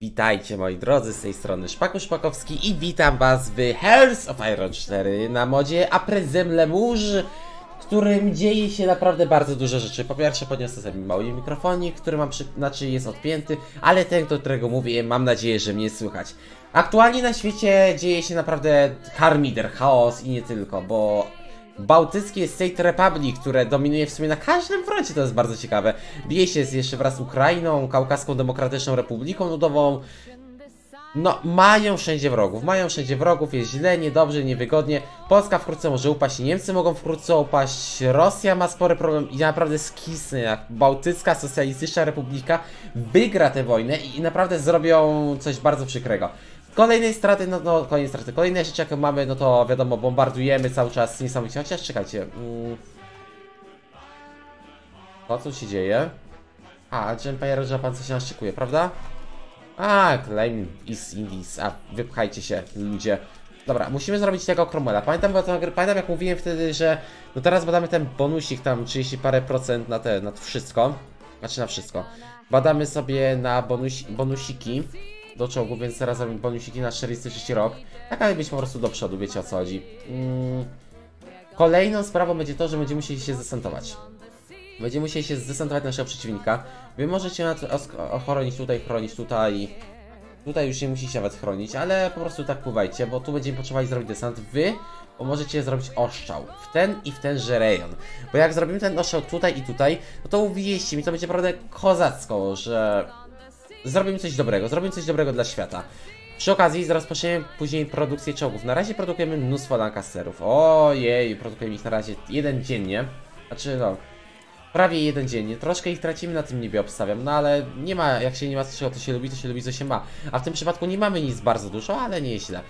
Witajcie moi drodzy, z tej strony Szpaku Szpakowski i witam was w Hearts of Iron 4 na modzie Aprezem Lemurge, w którym dzieje się naprawdę bardzo dużo rzeczy. Po pierwsze podniosę sobie mały mikrofonik, który mam przy... znaczy jest odpięty, ale ten, do którego mówię, mam nadzieję, że mnie słychać. Aktualnie na świecie dzieje się naprawdę harmider, chaos i nie tylko, bo bałtyckie State Republic, które dominuje w sumie na każdym froncie, to jest bardzo ciekawe. Bije się jeszcze wraz z Ukrainą, Kaukaską Demokratyczną Republiką Ludową. No, mają wszędzie wrogów, mają wszędzie wrogów, jest źle, niedobrze, niewygodnie. Polska wkrótce może upaść, Niemcy mogą wkrótce upaść, Rosja ma spory problem i naprawdę skisny, jak Bałtycka Socjalistyczna Republika wygra tę wojnę i naprawdę zrobią coś bardzo przykrego. Kolejnej straty, no, no kolejnej straty, kolejne rzeczy jakie mamy, no to wiadomo, bombardujemy cały czas niesamowicie, chociaż czekajcie. Mm. To co się dzieje? A, Empire Japan coś nas szykuje, prawda? A, claim is Indies, a wypchajcie się ludzie. Dobra, musimy zrobić tego Cromwella. Pamiętam, pamiętam jak mówiłem wtedy, że no teraz badamy ten bonusik tam 30 parę procent na te, na to wszystko. Znaczy na wszystko. Badamy sobie na bonus, bonusiki do czołgu, więc teraz robimy bonusiki na 43 rok. Tak, ale być po prostu do przodu, wiecie o co chodzi. Mm. Kolejną sprawą będzie to, że będziemy musieli się zdesantować. Będziemy musieli się zdesantować naszego przeciwnika. Wy możecie ochronić tutaj, chronić tutaj. Tutaj już nie musicie nawet chronić, ale po prostu tak pływajcie, bo tu będziemy potrzebowali zrobić desant. Wy możecie zrobić oszczał w ten i w tenże rejon. Bo jak zrobimy ten oszczał tutaj i tutaj, no to uwierzcie mi, to będzie naprawdę kozacko, że zrobimy coś dobrego, zrobimy coś dobrego dla świata. Przy okazji rozpoczniemy później produkcję czołgów. Na razie produkujemy mnóstwo Lancasterów. Ojej, produkujemy ich na razie jeden dziennie. Znaczy no, prawie jeden dziennie. Troszkę ich tracimy na tym niebie obstawiam, no ale nie ma, jak się nie ma czego, to się lubi, to się lubi, co się ma. A w tym przypadku nie mamy nic bardzo dużo, ale nie źle.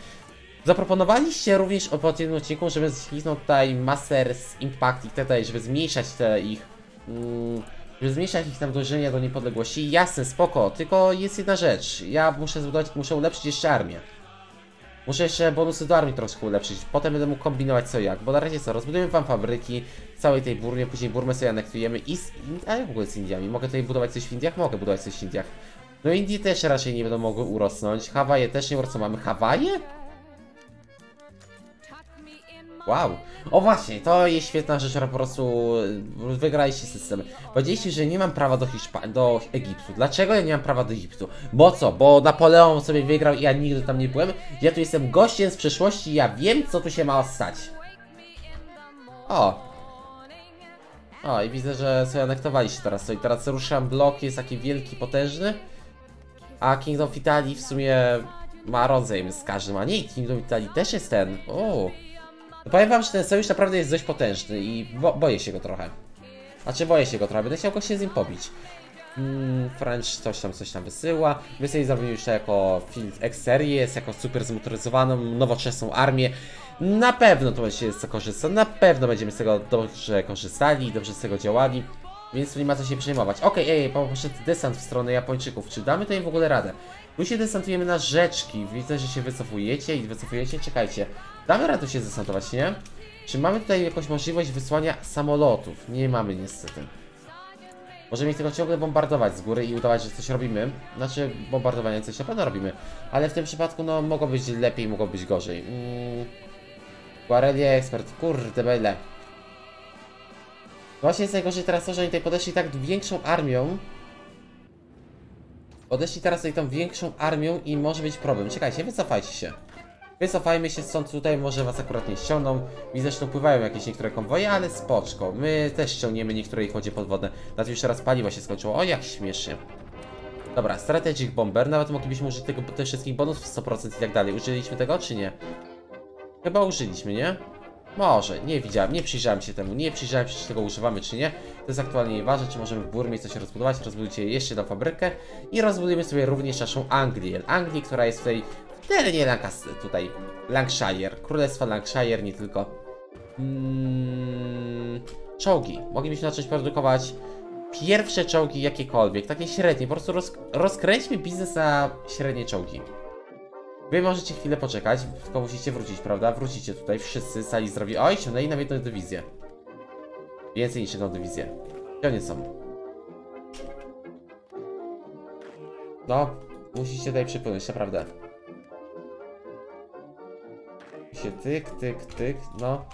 Zaproponowaliście również o jednym odcinku, żeby zniknął tutaj Masters Impact i tak dalej, żeby zmniejszać te ich... Mm, żeby zmniejszać ich tam dążenia do niepodległości. Jasne, spoko, tylko jest jedna rzecz. Ja muszę zbudować, muszę ulepszyć jeszcze armię. Muszę jeszcze bonusy do armii troszkę ulepszyć. Potem będę mógł kombinować co jak. Bo na razie co, rozbudujemy wam fabryki całej tej burmie, później burmę sobie anektujemy i z... A jak w ogóle z Indiami? Mogę tutaj budować coś w Indiach? Mogę budować coś w Indiach. No Indie też raczej nie będą mogły urosnąć. Hawaje też nie urosną. Mamy Hawaje? Wow. O właśnie, to jest świetna rzecz, po prostu wygraliście system. Powiedzieliście, że nie mam prawa do, Hiszpa do Egiptu. Dlaczego ja nie mam prawa do Egiptu? Bo co? Bo Napoleon sobie wygrał i ja nigdy tam nie byłem? Ja tu jestem gościem z przeszłości ja wiem, co tu się ma stać. O. O, i widzę, że sobie anektowaliście teraz. I teraz ruszam blok, jest taki wielki, potężny. A Kingdom of Italy w sumie ma rodzaj z każdym, a nie, Kingdom of Italy też jest ten. O. No powiem wam, że ten sojusz naprawdę jest dość potężny i bo boję się go trochę. Znaczy boję się go trochę, będę chciał go się z nim pobić. Mm, French coś tam, coś tam wysyła. My sobie zrobimy już to jako Field X Series, jako super zmotoryzowaną, nowoczesną armię. Na pewno to będzie z tego korzystać, na pewno będziemy z tego dobrze korzystali, dobrze z tego działali. Więc tu nie ma co się przejmować. Okej, okay, ej, poszedł desant w stronę Japończyków. Czy damy to im w ogóle radę? Tu się desantujemy na rzeczki. Widzę, że się wycofujecie i wycofujecie. Czekajcie. Damy radę się desantować, nie? Czy mamy tutaj jakąś możliwość wysłania samolotów? Nie mamy niestety. Możemy ich tylko ciągle bombardować z góry i udawać, że coś robimy. Znaczy, bombardowanie coś na pewno robimy. Ale w tym przypadku, no, mogło być lepiej, mogło być gorzej. Mm. Ekspert, kurde bele. Właśnie jest najgorzej teraz to, że oni tutaj podeszli tak większą armią. Podeszli teraz tutaj tą większą armią i może być problem. Czekajcie, wycofajcie się. Wycofajmy się stąd, tutaj może was akurat nie ściągną. Widzę, że pływają jakieś niektóre konwoje, ale spoczko. My też ściągniemy niektóre ich łodzie podwodne. Nawet już teraz paliwo się skończyło. O, jak śmiesznie. Dobra, Strategic Bomber. Nawet moglibyśmy użyć tego, tych wszystkich bonusów 100% i tak dalej. Użyliśmy tego, czy nie? Chyba użyliśmy, nie? Może, nie widziałem, nie przyjrzałem się temu, nie przyjrzałem się, czy tego używamy, czy nie. To jest aktualnie nieważne, czy możemy w Burmie coś rozbudować. Rozbudujcie jeszcze jedną fabrykę i rozbudujemy sobie również naszą Anglię. Anglię, która jest tutaj terenie Lancaster, tutaj Lancashire, Królestwa Lancashire, nie tylko. Mm, czołgi. Moglibyśmy zacząć produkować pierwsze czołgi jakiekolwiek, takie średnie. Po prostu roz, rozkręćmy biznes na średnie czołgi. Wy możecie chwilę poczekać, tylko musicie wrócić, prawda? Wrócicie tutaj, wszyscy sali zdrowi. Oj, ciągnęli nam jedną dywizję. Więcej niż jedną dywizję. Gdzie oni są? No, Musicie tutaj przypłynąć, naprawdę. Się tyk, tyk, tyk, no.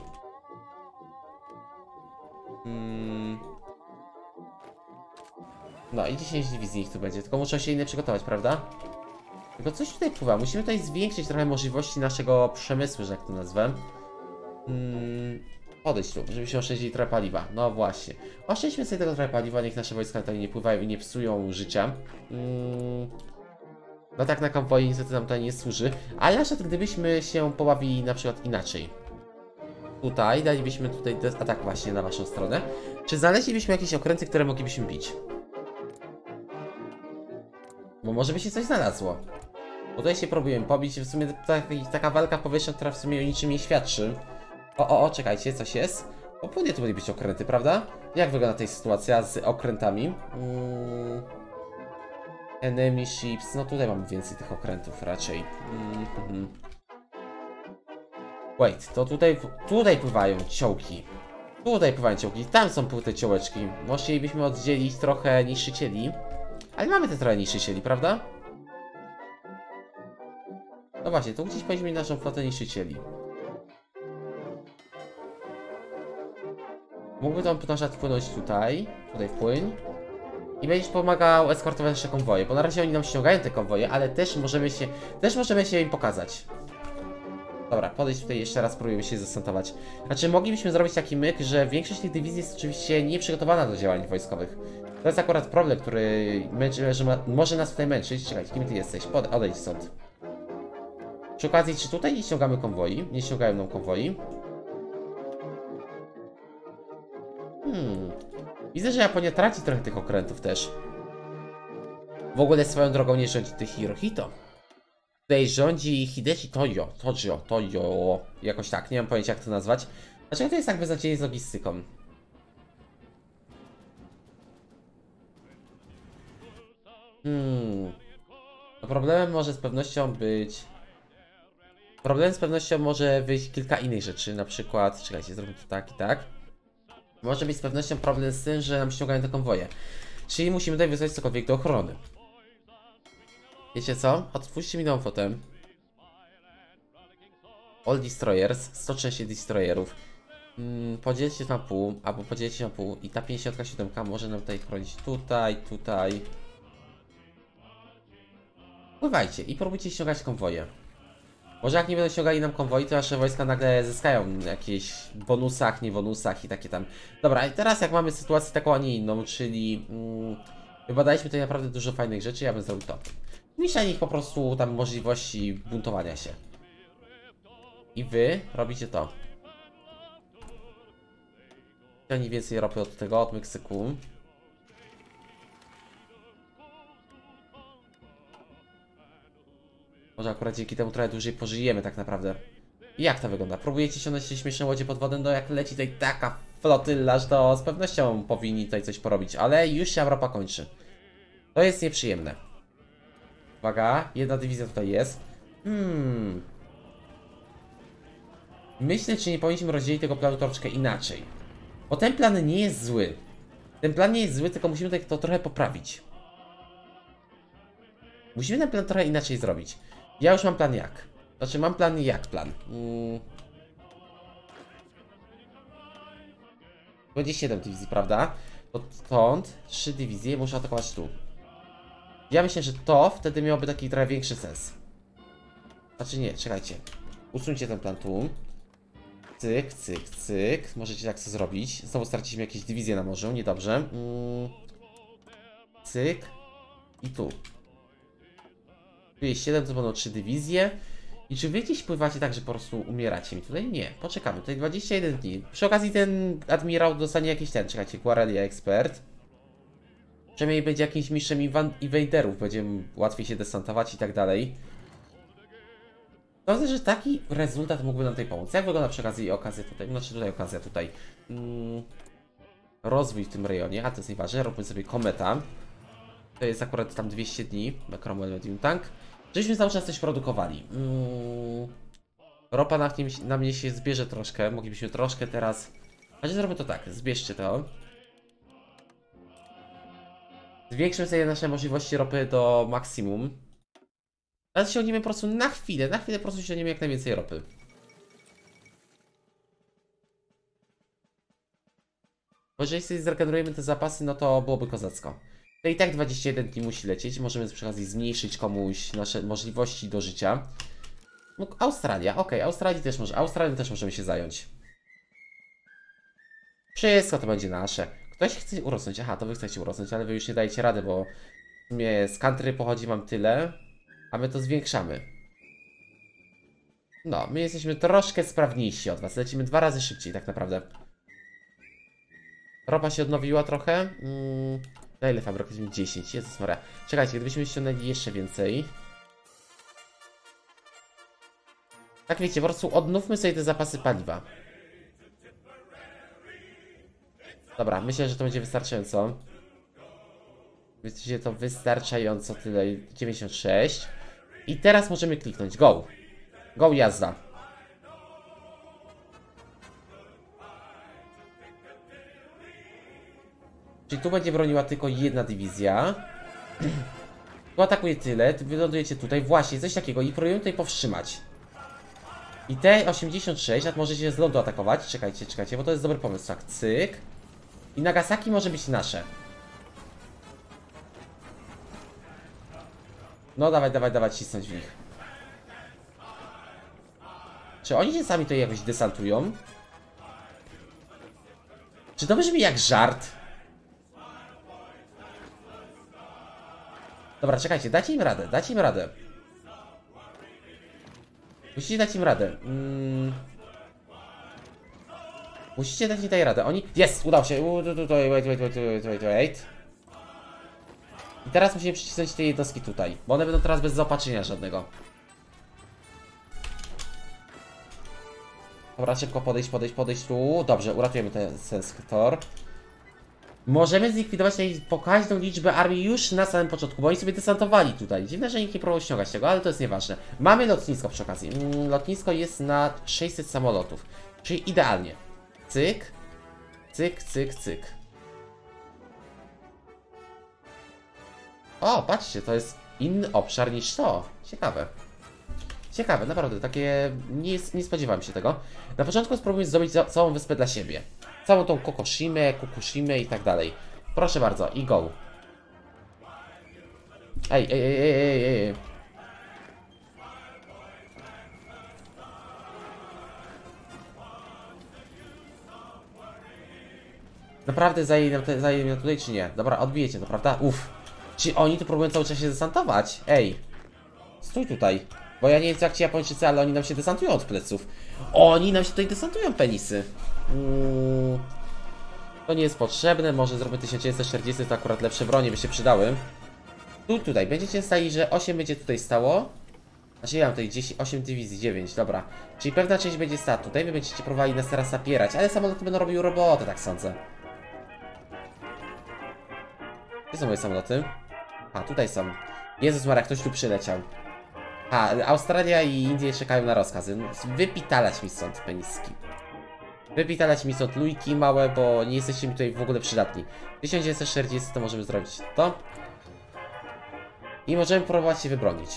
Mm. No i 10 dywizji ich tu będzie, tylko muszę się inne przygotować, prawda? Tylko coś tutaj pływa, musimy tutaj zwiększyć trochę możliwości naszego przemysłu, że jak to nazwę. Mm. Podejdź tu, żebyśmy oszczędzili trochę paliwa. No właśnie. Oszczędźmy sobie tego trochę paliwa, niech nasze wojska tutaj nie pływają i nie psują życia. Mm. No tak na konwoi niestety nam to nie służy. Ale na przykład gdybyśmy się pobawili na przykład inaczej. Tutaj dalibyśmy tutaj atak właśnie na waszą stronę. Czy znaleźlibyśmy jakieś okręty, które moglibyśmy bić? Bo może by się coś znalazło. Bo tutaj się próbujemy pobić w sumie taka walka powietrzna, która w sumie o niczym nie świadczy. O, o, o, czekajcie, coś jest? O, powinny tu być okręty, prawda? Jak wygląda tej sytuacja z okrętami? Mm. Enemy ships, no tutaj mamy więcej tych okrętów raczej. Mm, mhm. Wait, to tutaj, tutaj pływają ciołki. Tutaj pływają ciołki, tam są te ciołeczki. Musielibyśmy oddzielić trochę niszczycieli. Ale mamy te trochę niszczycieli, prawda? No właśnie, tu gdzieś powinniśmy mieć naszą flotę niszczycieli. Mógłby tam na przykład wpłynąć tutaj, tutaj wpłyń. I będziesz pomagał eskortować nasze konwoje, bo na razie oni nam ściągają te konwoje, ale też możemy się, też możemy się im pokazać. Dobra, podejść tutaj jeszcze raz, próbujemy się zasantować. Znaczy, moglibyśmy zrobić taki myk, że większość tych dywizji jest oczywiście nieprzygotowana do działań wojskowych. To jest akurat problem, który męczy, że ma, może nas tutaj męczyć. Czekaj, kim ty jesteś? Pod, odejdź stąd. Przy okazji, czy tutaj nie ściągamy konwoi? Nie ściągają nam konwoi. Widzę, że Japonia traci trochę tych okrętów też. W ogóle swoją drogą nie rządzi tych Hirohito. Tutaj rządzi Hideshi Toyo. Tojo, Toyo. Jakoś tak, nie mam pojęcia jak to nazwać. Dlaczego to jest tak beznadziejnie z logistyką? Hmm. No problemem może z pewnością być... Problemem z pewnością może być kilka innych rzeczy, na przykład, czekajcie, zrobię to tak i tak. Może być z pewnością problem z tym, że nam ściągają te konwoje. Czyli musimy tutaj wysłać cokolwiek do ochrony. Wiecie co? Otwórzcie mi nową fotę. All Destroyers, 130 Destroyerów. Mm, podzielcie na pół, albo podzielcie na pół i ta 57 może nam tutaj chronić tutaj, tutaj. Pływajcie i próbujcie ściągać konwoje. Może jak nie będą ściągali nam konwoi, to nasze wojska nagle zyskają jakieś bonusach, nie bonusach i takie tam. Dobra, i teraz jak mamy sytuację taką, a nie inną, czyli mm, wybadaliśmy tutaj naprawdę dużo fajnych rzeczy, ja bym zrobił to. Zmniejszanie ich po prostu tam możliwości buntowania się. I wy robicie to. Ani więcej ropy od tego, od Meksyku. Może akurat dzięki temu trochę dłużej pożyjemy tak naprawdę. Jak to wygląda? Próbujecie ściągnąć te śmieszne łodzie pod wodę, no jak leci tutaj taka flotylla, że to z pewnością powinni tutaj coś porobić, ale już się Europa kończy. To jest nieprzyjemne. Uwaga, jedna dywizja tutaj jest. Hmm. Myślę, czy nie powinniśmy rozdzielić tego planu troszeczkę inaczej. Bo ten plan nie jest zły. Ten plan nie jest zły, tylko musimy to trochę poprawić. Musimy ten plan trochę inaczej zrobić. Ja już mam plan jak. Znaczy mam plan jak plan. Hmm. Będzie 7 dywizji, prawda? To stąd 3 dywizje muszę atakować tu. Ja myślę, że to wtedy miałoby taki trochę większy sens. Znaczy nie, czekajcie. Usuńcie ten plan tu. Cyk, cyk, cyk. Możecie tak sobie zrobić. Znowu straciliśmy jakieś dywizje na morzu, niedobrze. Mm. Cyk. I tu. Tu jest 7, to będą 3 dywizje. I czy wy gdzieś pływacie tak, że po prostu umieracie mi tutaj? Nie, poczekamy. Tutaj 21 dni. Przy okazji ten admirał dostanie jakiś ten, czekajcie, Guarelia Expert. Przynajmniej będzie jakimś mistrzem invaderów, będzie łatwiej się desantować i tak dalej. Sądzę, że taki rezultat mógłby nam tutaj pomóc. Jak wygląda przy okazji okazja tutaj? Znaczy tutaj okazja tutaj. Mm, rozwój w tym rejonie, a to jest najważniejsze. Robimy sobie kometa. To jest akurat tam 200 dni na Cromwell Medium Tank. Żeśmy cały czas coś produkowali. Mm, ropa na, nim, na mnie się zbierze troszkę. Moglibyśmy troszkę teraz... Znaczy zrobię to tak, zbierzcie to. Zwiększmy sobie nasze możliwości ropy do maksimum. Teraz ściągniemy po prostu na chwilę, na chwilę po prostu ściągniemy jak najwięcej ropy. Bo jeżeli sobie zregenerujemy te zapasy, no to byłoby kozacko. To i tak 21 dni musi lecieć, możemy przy okazji zmniejszyć komuś nasze możliwości do życia. No, Australia, okej, Australii też może, Australią też możemy się zająć. Wszystko to będzie nasze. Ktoś chce urosnąć, aha, to wy chcecie urosnąć, ale wy już nie dajecie rady, bo w sumie z country pochodzi wam tyle, a my to zwiększamy. No, my jesteśmy troszkę sprawniejsi od was, lecimy dwa razy szybciej tak naprawdę. Ropa się odnowiła trochę. Mm, na ile fabryk? Jest mi 10. Jezus Maria. Czekajcie, gdybyśmy ściągnęli jeszcze więcej. Tak wiecie, po prostu odnówmy sobie te zapasy paliwa. Dobra, myślę, że to będzie wystarczająco. Myślę, to wystarczająco tyle. 96. I teraz możemy kliknąć. Go. Go jazda. Czyli tu będzie broniła tylko jedna dywizja. Tu atakuje tyle, ty wylądujecie tutaj, właśnie, coś takiego i próbują tutaj powstrzymać. I te 86, a możecie z lądu atakować, czekajcie, czekajcie, bo to jest dobry pomysł, tak, cyk. I Nagasaki może być nasze. No dawaj, dawaj, dawaj, cisnąć w nich. Czy oni się sami tutaj jakoś desantują? Czy to brzmi jak żart? Dobra, czekajcie, dajcie im radę, dajcie im radę. Musicie dać im radę. Mm. Musicie dać im tej radę. Oni. Jest! Udało się. Wait, wait, wait, wait, wait, wait. I teraz musimy przycisnąć te jednostki tutaj, bo one będą teraz bez zaopatrzenia żadnego. Dobra, szybko podejść, podejść, podejść tu. Dobrze, uratujemy ten, ten sektor. Możemy zlikwidować pokaźną liczbę armii już na samym początku, bo oni sobie desantowali tutaj. Dziwne, że nikt nie próbował ściągać tego, ale to jest nieważne. Mamy lotnisko przy okazji. Mm, Lotnisko jest na 600 samolotów, czyli idealnie. Cyk, cyk, cyk, cyk. O, patrzcie, to jest inny obszar niż to. Ciekawe. Ciekawe, naprawdę, takie... Nie, nie spodziewałem się tego. Na początku spróbujmy zdobyć ca- całą wyspę dla siebie. Całą tą Kokoshimę, Kukushimę i tak dalej. Proszę bardzo, i go. Ej, ej, ej, ej, ej, ej. Naprawdę zajęli nam tutaj, czy nie? Dobra, odbijecie to, prawda? Uff. Czy oni tu próbują cały czas się desantować? Ej. Stój tutaj. Bo ja nie wiem jak ci Japończycy, ale oni nam się desantują od pleców. Oni nam się tutaj desantują, penisy. Mm. To nie jest potrzebne, może zrobimy 1940, to akurat lepsze bronie by się przydały. Tu, tutaj, będziecie stali, że 8 będzie tutaj stało. Znaczy ja mam tutaj 10, 8 dywizji, 9, dobra. Czyli pewna część będzie stała tutaj, wy będziecie próbowali nas teraz napierać, ale samoloty będą robiły robotę, tak sądzę. Gdzie są moje samoloty? A, tutaj są. Jezus Maria, ktoś tu przyleciał. A, Australia i Indie czekają na rozkazy. Wypitalać mi stąd, peniski. Wypitalać mi stąd lujki małe, bo nie jesteście mi tutaj w ogóle przydatni. 1940 to możemy zrobić to. I możemy próbować się wybronić.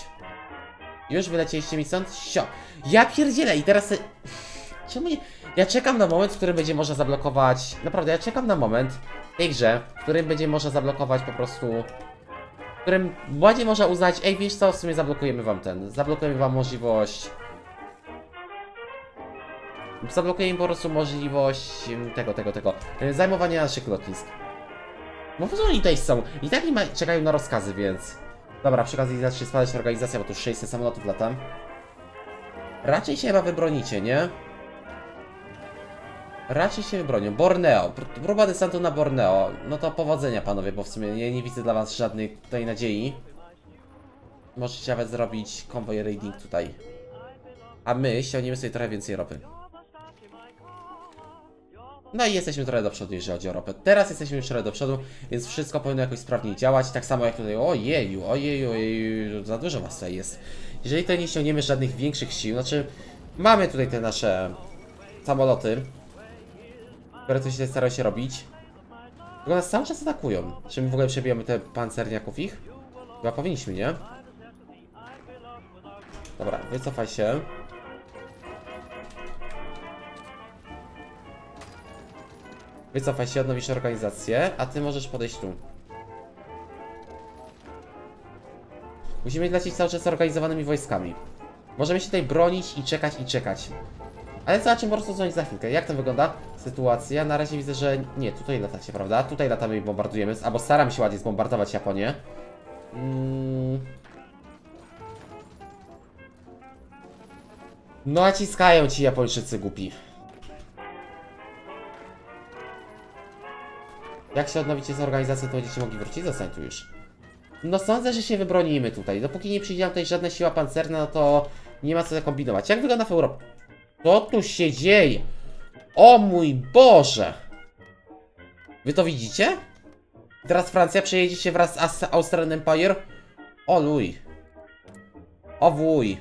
Już wylecieliście mi stąd? Sio. Ja pierdzielę i teraz... Czemu nie... Ja czekam na moment, w którym będzie można zablokować... Naprawdę, ja czekam na moment w tej grze, w którym będzie można zablokować po prostu... W którym ładnie można uznać, ej wiesz co, w sumie zablokujemy wam ten, zablokujemy wam możliwość... Zablokujemy po prostu możliwość em, tego, tego, tego, e, zajmowania naszych lotnisk. No po co oni tutaj są? I tak nie ma, czekają na rozkazy, więc... Dobra, przy okazji zacznie spadać organizacja, bo tu 600 samolotów lata. Raczej się chyba wybronicie, nie? Raczej się wybronią. Borneo. Pr- Próba desantu na Borneo. No to powodzenia panowie, bo w sumie nie, nie widzę dla was żadnej tutaj nadziei. Możecie nawet zrobić konwoj raiding tutaj. A my ściągniemy sobie trochę więcej ropy. No i jesteśmy trochę do przodu, jeżeli chodzi o ropę. Teraz jesteśmy już trochę do przodu, więc wszystko powinno jakoś sprawniej działać. Tak samo jak tutaj, ojeju, ojeju, ojeju, za dużo was tutaj jest. Jeżeli tutaj nie ściągniemy żadnych większych sił, znaczy mamy tutaj te nasze samoloty, które coś starają się robić. Tylko nas cały czas atakują. Czy my w ogóle przebijamy te pancerniaków ich? Chyba powinniśmy, nie? Dobra, wycofaj się. Wycofaj się, odnowisz organizację, a ty możesz podejść tu. Musimy lecieć cały czas zorganizowanymi wojskami. Możemy się tutaj bronić i czekać i czekać. Ale zobaczymy po prostu co za chwilkę. Jak to wygląda sytuacja? Na razie widzę, że nie, tutaj latacie, prawda? Tutaj latamy i bombardujemy, albo staram się ładnie zbombardować Japonię. Mm. No naciskają ci Japończycy głupi. Jak się odnowicie z organizacją, to będziecie mogli wrócić? Zostań tu już. No sądzę, że się wybronimy tutaj. Dopóki nie przyjdzie nam tutaj żadna siła pancerna, no to nie ma co kombinować. Jak wygląda w Europie? Co tu się dzieje? O mój Boże! Wy to widzicie? Teraz Francja przejedzie się wraz z As- Austrian Empire? O luj. O wuj.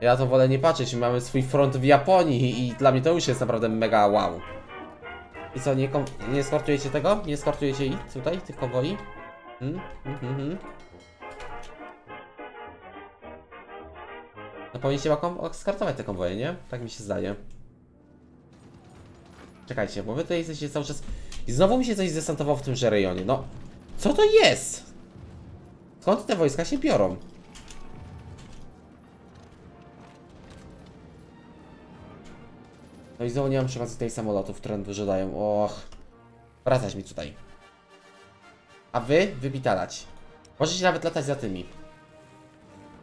Ja to wolę nie patrzeć, mamy swój front w Japonii i dla mnie to już jest naprawdę mega wow. I co, nie, nie skortujecie tego? Nie skortujecie ich tutaj, tych konwoi? Hmm? Hmm, hmm, hmm. No powinniście chyba skartować te konwoje, nie? Tak mi się zdaje. Czekajcie, bo wy tutaj jesteście cały czas... I znowu mi się coś zdesantowało w tymże rejonie, no. Co to jest? Skąd te wojska się biorą? No i znowu nie mam przy okazji tutaj samolotów, które wyżadają. Och. Wracać mi tutaj. A wy wypitalać. Możecie nawet latać za tymi.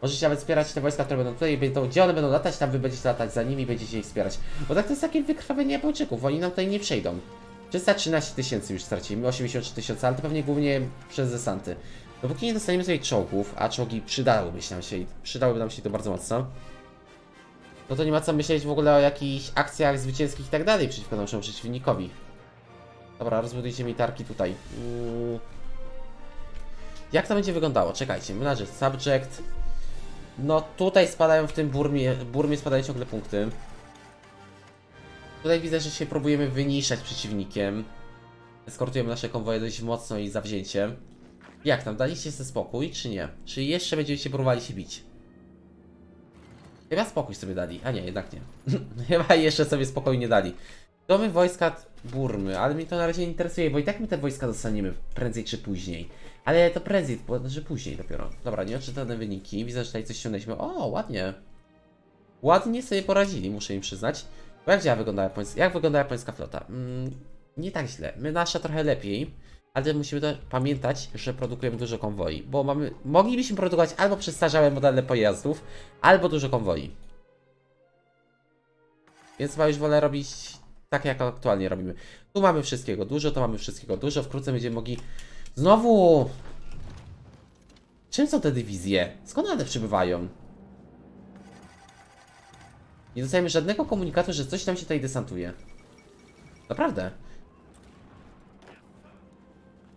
Możecie nawet wspierać te wojska, które będą tutaj będą, gdzie one będą latać, tam wy będziecie latać za nimi i będziecie ich wspierać. Bo tak to jest takie wykrwawienie Japończyków, oni nam tutaj nie przejdą. 313 tysięcy już stracimy, 83 tysiące, ale to pewnie głównie przez desanty. Dopóki nie dostaniemy sobie czołgów, a czołgi przydałyby się nam się, przydałyby nam się to bardzo mocno, no to nie ma co myśleć w ogóle o jakichś akcjach zwycięskich i tak dalej przeciwko naszemu przeciwnikowi. Dobra, rozbudujcie mi tarki tutaj. Mm. Jak to będzie wyglądało? Czekajcie, menadżer subject. No tutaj spadają w tym burmie, burmie spadają ciągle punkty. Tutaj widzę, że się próbujemy wyniszczać przeciwnikiem. Eskortujemy nasze konwoje dość mocno i zawzięcie. Jak tam, daliście sobie spokój, czy nie? Czy jeszcze będziecie próbowali się bić? Chyba spokój sobie dali, a nie, jednak nie. Chyba jeszcze sobie spokój nie dali. Domy wojska Burmy, ale mnie to na razie nie interesuje, bo i tak my te wojska dostaniemy prędzej czy później. Ale to prędzej, bo znaczy później dopiero. Dobra, nieodczytane wyniki. Widzę, że tutaj coś ściągnęliśmy. O, ładnie. Ładnie sobie poradzili, muszę im przyznać. Bo jak wygląda japońska, jak wygląda japońska flota? Mm, nie tak źle. My nasza trochę lepiej, ale musimy też pamiętać, że produkujemy dużo konwoi, bo mamy, moglibyśmy produkować albo przestarzałe modele pojazdów, albo dużo konwoi. Więc chyba już wolę robić tak, jak aktualnie robimy. Tu mamy wszystkiego dużo, to mamy wszystkiego dużo. Wkrótce będziemy mogli... Znowu! Czym są te dywizje? Skąd one przybywają? Nie dostajemy żadnego komunikatu, że coś tam się tutaj desantuje. Naprawdę.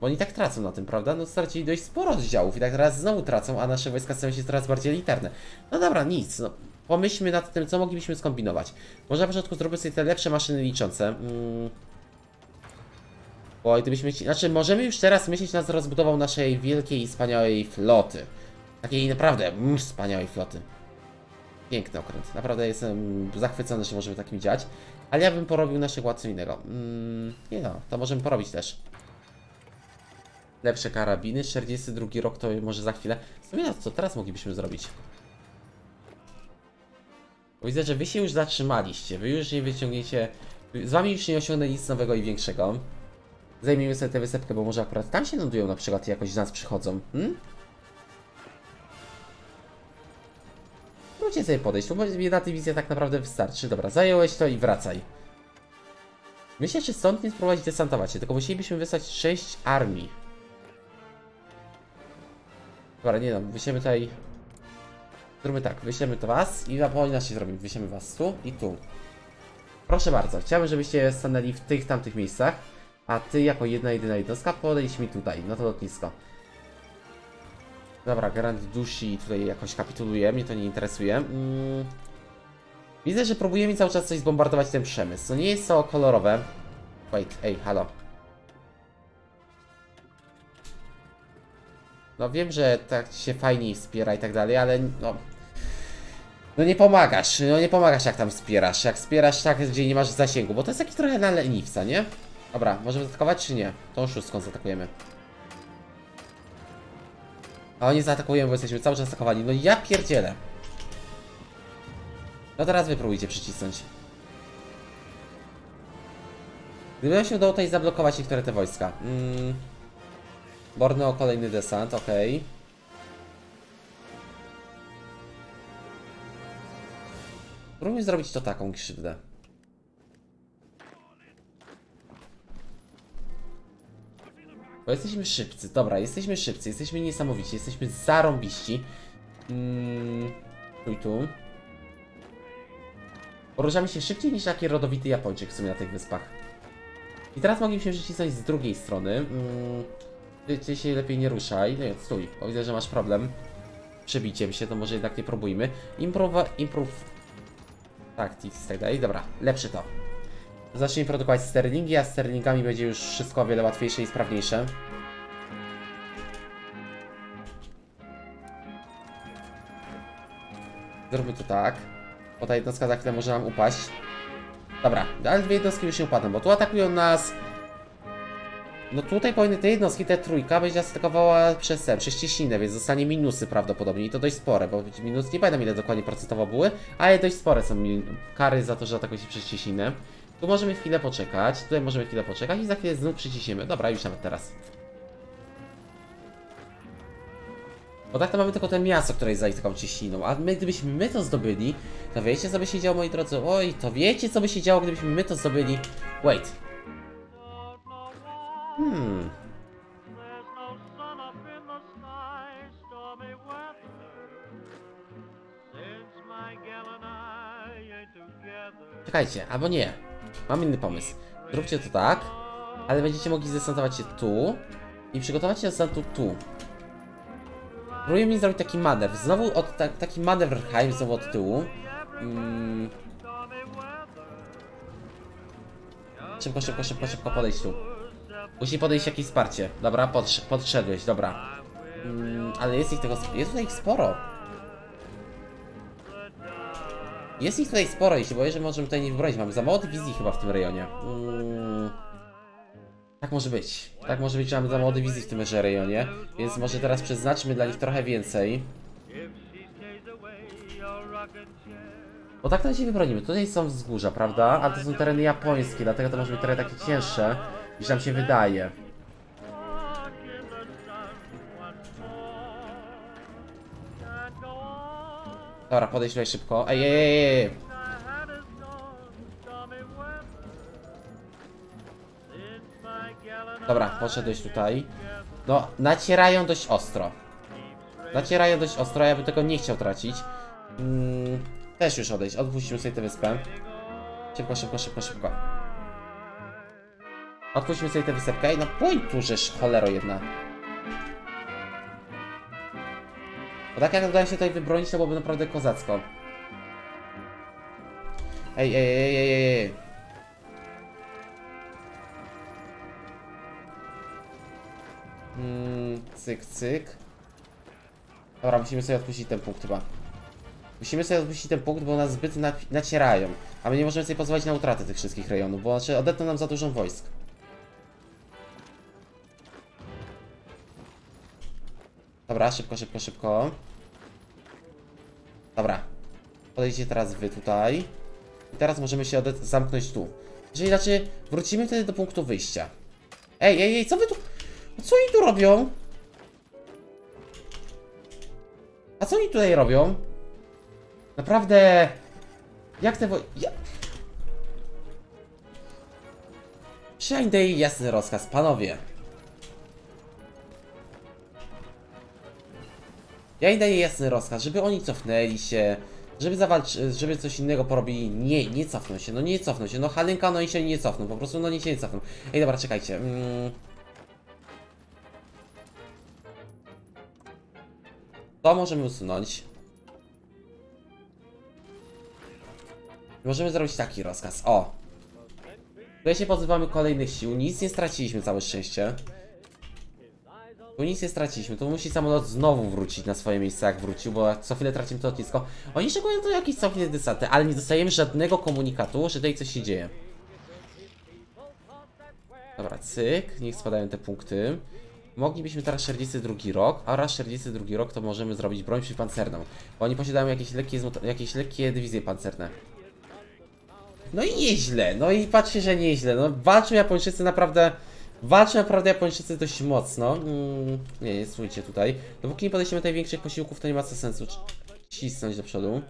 Bo oni tak tracą na tym, prawda? No stracili dość sporo oddziałów i tak teraz znowu tracą, a nasze wojska stają się coraz bardziej elitarne. No dobra, nic. No. Pomyślmy nad tym, co moglibyśmy skombinować. Może na początku zrobić sobie te lepsze maszyny liczące. Mm. Bo gdybyśmy... Znaczy, możemy już teraz myśleć nad rozbudową naszej wielkiej i wspaniałej floty. Takiej naprawdę mm, wspaniałej floty. Piękny okręt. Naprawdę jestem zachwycony, że możemy takim działać. Ale ja bym porobił naszego co innego. Mm, nie no, to możemy porobić też. Lepsze karabiny, 42 rok to może za chwilę. Na co teraz moglibyśmy zrobić? Bo widzę, że wy się już zatrzymaliście, wy już nie wyciągniecie... Z wami już nie osiągnę nic nowego i większego. Zajmijmy sobie tę wysepkę, bo może akurat tam się lądują na przykład i jakoś do nas przychodzą. Hmm? Spróbujcie sobie podejść, tu jedna dywizja tak naprawdę wystarczy. Dobra, zająłeś to i wracaj. Myślę, czy stąd nie spróbować desantować się, tylko musielibyśmy wysłać 6 armii. Dobra, nie no, wyślemy tutaj... Zróbmy tak, wyślemy to was i na powoli się zrobimy. Wyślemy was tu i tu. Proszę bardzo, chciałbym, żebyście stanęli w tych tamtych miejscach, a ty jako jedna jedyna jednostka podejdź mi tutaj, na to lotnisko. Dobra, Grand Dushi tutaj jakoś kapituluje, mnie to nie interesuje. Mm. Widzę, że próbujemy cały czas coś zbombardować ten przemysł. To nie jest to kolorowe. Wait, ej, halo. No wiem, że tak się fajniej wspiera i tak dalej, ale no... No nie pomagasz, no nie pomagasz jak tam wspierasz, jak wspierasz tak, gdzie nie masz zasięgu, bo to jest taki trochę na leniwca, nie? Dobra, możemy zaatakować czy nie? Tą szóstką zaatakujemy. A oni zaatakują, bo jesteśmy cały czas atakowani. No ja pierdzielę. No teraz wy próbujcie przycisnąć. Gdyby nam się udało tutaj zablokować niektóre te wojska. Mm. Borneo kolejny desant, okej. Spróbujmy zrobić to taką krzywdę. Bo jesteśmy szybcy, dobra, jesteśmy szybcy, jesteśmy niesamowici, jesteśmy zarąbiści. Mm, tu tu. Poruszamy się szybciej niż taki rodowity Japończyk w sumie na tych wyspach. I teraz moglibyśmy przycisnąć z drugiej strony. Mm, ty, ty się lepiej nie ruszaj. Nie, stój, o widzę, że masz problem. Przebiciem się, to może jednak nie próbujmy. Improwa, improve tactics i tak dalej. Dobra, lepszy to. Zacznijmy produkować sterlingi, a sterlingami będzie już wszystko o wiele łatwiejsze i sprawniejsze. Zróbmy to tak. Bo ta jednostka za chwilę może nam upaść. Dobra, ale dwie jednostki już nie upadną, bo tu atakują nas... No tutaj powinny te jednostki, te trójka będzie atakowała przez ten, przez więc zostanie minusy prawdopodobnie i to dość spore, bo minus nie pamiętam ile dokładnie procentowo były, ale dość spore są kary za to, że atakuje się przez. Tu możemy chwilę poczekać, tutaj możemy chwilę poczekać i za chwilę znów przyciśniemy. Dobra, już nawet teraz. Bo tak to mamy tylko to miasto, które jest za taką cieśniną, a my gdybyśmy my to zdobyli, to wiecie co by się działo moi drodzy? Oj, to wiecie co by się działo gdybyśmy my to zdobyli? Wait. Together. Czekajcie, albo nie. Mam inny pomysł. Zróbcie to tak, ale będziecie mogli zdesantować się tu i przygotować się do desantu tu. Próbuję mi zrobić taki manewr. Znowu od, ta, taki manewr Heim, znowu od tyłu. Mm, szybko, szybko, szybko, szybko podejść tu. Musi podejść jakieś wsparcie. Dobra, podsz podszedłeś, dobra. Mm, ale jest ich tego. Jest tutaj ich sporo. Jest ich tutaj sporo i się boję, że możemy tutaj nie wybronić. Mamy za mało dywizji chyba w tym rejonie. Mm, tak może być. Tak może być, że mamy za mało dywizji w tymże rejonie. Więc może teraz przeznaczmy dla nich trochę więcej. Bo tak to się wybronimy. Tutaj są wzgórza, prawda? Ale to są tereny japońskie, dlatego to może być trochę takie cięższe, niż nam się wydaje. Dobra, podejść tutaj szybko. Ej, ej, ej, ej. Dobra, poszedłeś tutaj. No, nacierają dość ostro. Nacierają dość ostro, ja bym tego nie chciał tracić. Mm, też już odejść, odpuścimy sobie tę wyspę. Szybko, szybko, szybko, szybko. Odpuścimy sobie tę wysepkę i no pójdź tu, żeż cholero jedna. Bo tak jak udało się tutaj wybronić, to byłoby naprawdę kozacko. Ej, ej, ej, ej, ej, ej. Mm, cyk, cyk. Dobra, musimy sobie odpuścić ten punkt chyba. Musimy sobie odpuścić ten punkt, bo nas zbyt na nacierają. A my nie możemy sobie pozwolić na utratę tych wszystkich rejonów, bo znaczy odetną nam za dużo wojsk. Dobra, szybko, szybko, szybko. Dobra. Podejdźcie teraz wy tutaj. I teraz możemy się zamknąć tu. Jeżeli znaczy, wrócimy wtedy do punktu wyjścia. Ej, ej, ej, co wy tu... Co oni tu robią? A co oni tutaj robią? Naprawdę... Jak te wo... Ja... Day, jasny rozkaz, panowie. Ja im daję jasny rozkaz, żeby oni cofnęli się, żeby zawalczy, żeby coś innego porobili. Nie, nie cofną się, no nie cofną się. No Halinka, no i się nie cofną, po prostu no nie się nie cofną. Ej, dobra, czekajcie. Mm. To możemy usunąć. Możemy zrobić taki rozkaz. O! Tutaj się pozbywamy kolejnych sił. Nic nie straciliśmy, całe szczęście. Tu nic nie straciliśmy, tu musi samolot znowu wrócić na swoje miejsce jak wrócił, bo co chwilę tracimy to lotnisko. Oni szykują tu jakieś co chwilę desanty, ale nie dostajemy żadnego komunikatu, że tutaj coś się dzieje. Dobra, cyk, niech spadają te punkty. Moglibyśmy teraz 42 rok, a raz 42 rok to możemy zrobić broń przeciwpancerną. Bo oni posiadają jakieś lekkie, jakieś lekkie dywizje pancerne. No i nieźle, no i patrzcie, że nieźle. No walczą Japończycy naprawdę. Walczą naprawdę Japończycy dość mocno. Mm, nie, nie stójcie tutaj. Dopóki nie podejdziemy do największych posiłków, to nie ma co sensu cisnąć do przodu.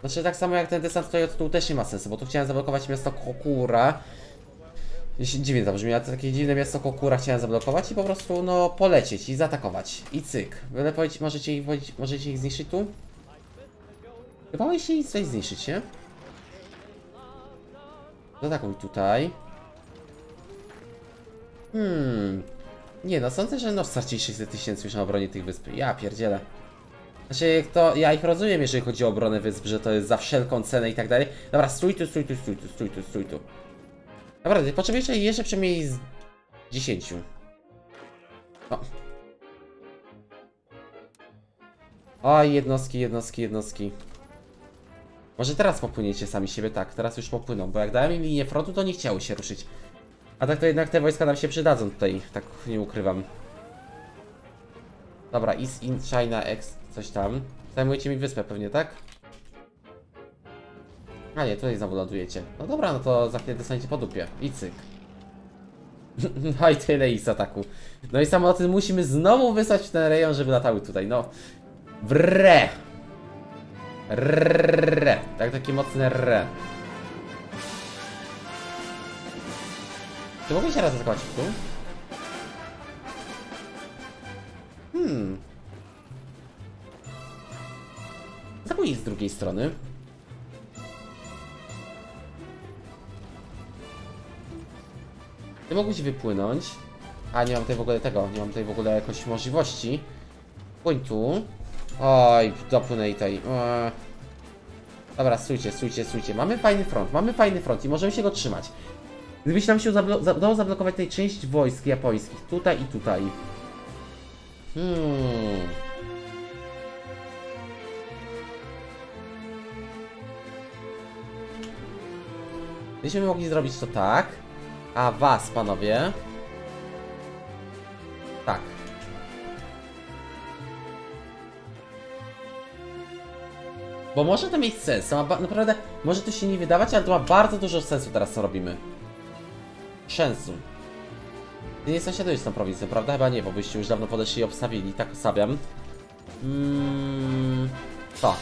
Znaczy tak samo jak ten desant tutaj od tyłu też nie ma sensu, bo tu chciałem zablokować miasto Kokura. Dziwnie to brzmi, ale to takie dziwne miasto Kokura chciałem zablokować i po prostu no polecieć i zaatakować. I cyk. Będę powiedzieć, możecie ich, możecie ich zniszczyć tu? Chyba się nic tutaj zniszczyć, nie? Zaatakuj tutaj. Hmm. Nie no, sądzę, że no stracili 600 tysięcy już na obronie tych wysp. Ja pierdzielę. Znaczy, to ja ich rozumiem, jeżeli chodzi o obronę wysp, że to jest za wszelką cenę i tak dalej. Dobra, stój tu, stój tu, stój tu, stój tu, stój tu. Naprawdę, potrzebuję jeszcze, przynajmniej z 10. O. Oj, jednostki, jednostki, jednostki. Może teraz popłyniecie sami siebie, tak, teraz już popłyną, bo jak dałem im linię frontu, to nie chciały się ruszyć. A tak to jednak te wojska nam się przydadzą tutaj, tak nie ukrywam. Dobra, East in China X, coś tam. Zajmujecie mi wyspę pewnie, tak? A nie, tutaj znowu lądujecie. No dobra, no to za chwilę dostaniecie po dupie. I cyk. No i tyle i z ataku. No i samoloty musimy znowu wysłać w ten rejon, żeby latały tutaj, no. Wre! Rrrr. Tak, takie mocne. Czy mogę się raz atakować tu? Hmm. Zakuj z drugiej strony. Ty mógłbyś wypłynąć. A nie mam tutaj w ogóle tego, nie mam tutaj w ogóle jakoś możliwości. Płyń tu. Oj, dopłynę i tutaj. Eee. Dobra, stójcie, stójcie, stójcie. Mamy fajny front, mamy fajny front i możemy się go trzymać. Gdybyś nam się udało zablokować tej część wojsk japońskich, tutaj i tutaj. Hmm. Gdybyśmy mogli zrobić to tak, a was, panowie... Bo może to mieć sens, to ma naprawdę, może to się nie wydawać, ale to ma bardzo dużo sensu teraz co robimy. Sensu. Ty nie sąsiadujesz z tą prowincją, prawda? Chyba nie, bo byście już dawno podeszli i obstawili, tak stawiam. Mm, to.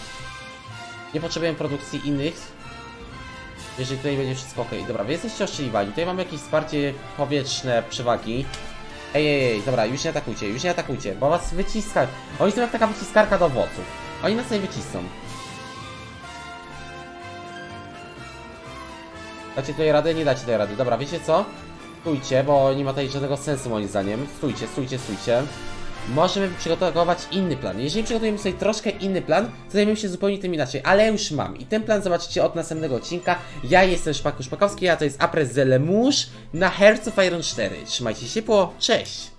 Nie potrzebujemy produkcji innych. Jeżeli tutaj będzie wszystko ok. Dobra, wy jesteście ostrzeliwani. Tutaj mamy jakieś wsparcie powietrzne, przewagi. Ej, ej, ej, dobra, już nie atakujcie, już nie atakujcie, bo was wyciska. Oni są jak taka wyciskarka do owoców. Oni nas nie wycisną. Dacie tutaj radę? Nie dacie tutaj rady. Dobra, wiecie co? Stójcie, bo nie ma tutaj żadnego sensu moim zdaniem. Stójcie, stójcie, stójcie. Możemy przygotować inny plan. Jeżeli przygotujemy sobie troszkę inny plan, to zajmiemy się zupełnie tym inaczej, ale już mam. I ten plan zobaczycie od następnego odcinka. Ja jestem Szpaku Szpakowski, a to jest Apres Zelemusz na of Iron 4. Trzymajcie się ciepło, cześć!